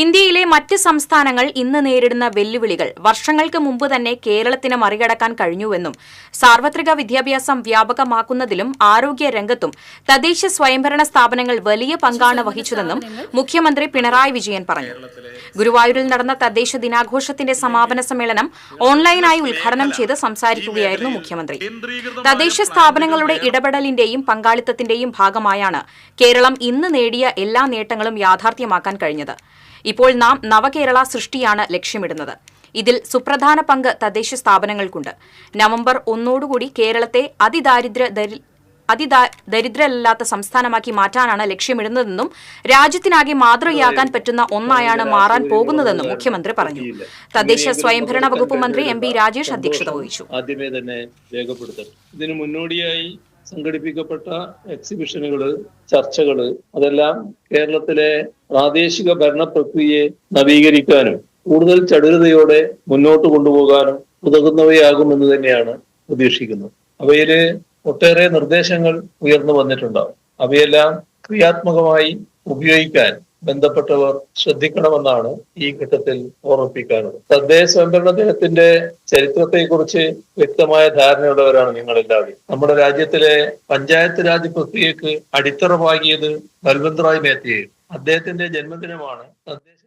ഇന്ത്യയിലെ മറ്റ് സംസ്ഥാനങ്ങൾ ഇന്ന് നേരിടുന്ന വെല്ലുവിളികൾ വർഷങ്ങൾക്ക് മുമ്പ് തന്നെ കേരളത്തിന് മറികടക്കാൻ കഴിഞ്ഞുവെന്നും സാർവത്രിക വിദ്യാഭ്യാസം വ്യാപകമാക്കുന്നതിലും ആരോഗ്യ രംഗത്തും തദ്ദേശ സ്വയംഭരണ സ്ഥാപനങ്ങൾ വലിയ പങ്കാണ് വഹിച്ചതെന്നും മുഖ്യമന്ത്രി പിണറായി വിജയൻ പറഞ്ഞു. ഗുരുവായൂരിൽ നടന്ന തദ്ദേശ ദിനാഘോഷത്തിന്റെ സമാപന സമ്മേളനം ഓൺലൈനായി ഉദ്ഘാടനം ചെയ്ത് സംസാരിക്കുകയായിരുന്നു മുഖ്യമന്ത്രി. തദ്ദേശ സ്ഥാപനങ്ങളുടെ ഇടപെടലിന്റെയും പങ്കാളിത്തത്തിന്റെയും ഭാഗമായാണ് കേരളം ഇന്ന് നേടിയ എല്ലാ നേട്ടങ്ങളും യാഥാർത്ഥ്യമാക്കാൻ കഴിഞ്ഞത്. ഇപ്പോൾ നാം നവകേരള സൃഷ്ടിയാണ് ലക്ഷ്യമിടുന്നത്. ഇതിൽ സുപ്രധാന പങ്ക് തദ്ദേശ സ്ഥാപനങ്ങൾക്കുണ്ട്. നവംബർ ഒന്നോടുകൂടി കേരളത്തെ അതിദാരിദ്ര്യ ദരി- അതിദാ- ദരിദ്രരല്ലാത്ത സംസ്ഥാനമാക്കി മാറ്റാനാണ് ലക്ഷ്യമിടുന്നതെന്നും രാജ്യത്തിനാകെ മാതൃകയാകാൻ പറ്റുന്ന ഒന്നായാണ് മാറാൻ പോകുന്നതെന്നും മുഖ്യമന്ത്രി പറഞ്ഞു. തദ്ദേശ സ്വയംഭരണ വകുപ്പ് മന്ത്രി എം രാജേഷ് അധ്യക്ഷത വഹിച്ചു. ആദ്യമേ തന്നെ രേഖപ്പെടുത്തണം ഇതിനു മുന്നോടിയായി സംഘടിപ്പിക്കപ്പെട്ട എക്സിബിഷനുകൾ ചർച്ചകൾ അതെല്ലാം കേരളത്തിലെ പ്രാദേശിക ഭരണ പ്രക്രിയയെ നവീകരിക്കാനും കൂടുതൽ ചടുലതയോടെ മുന്നോട്ട് കൊണ്ടുപോകാനും ഉതകുന്നവയാകുമെന്ന് തന്നെയാണ് പ്രതീക്ഷിക്കുന്നത്. അവയിൽ ഒട്ടേറെ നിർദ്ദേശങ്ങൾ ഉയർന്നു വന്നിട്ടുണ്ടാവും. അവയെല്ലാം ക്രിയാത്മകമായി ഉപയോഗിക്കാൻ ബന്ധപ്പെട്ടവർ ശ്രദ്ധിക്കണമെന്നാണ് ഈ ഘട്ടത്തിൽ ഓർമ്മിപ്പിക്കാനുള്ളത്. തദ്ദേശ സ്വയംഭരണ ദിനത്തിന്റെ ചരിത്രത്തെക്കുറിച്ച് വ്യക്തമായ ധാരണയുള്ളവരാണ് നിങ്ങളെല്ലാവരും. നമ്മുടെ രാജ്യത്തിലെ പഞ്ചായത്ത് രാജ് പ്രക്രിയക്ക് അടിത്തറ പാകിയത് ബൽവന്ത് റായ് മേത്തയെ. അദ്ദേഹത്തിന്റെ ജന്മദിനമാണ് തദ്ദേശ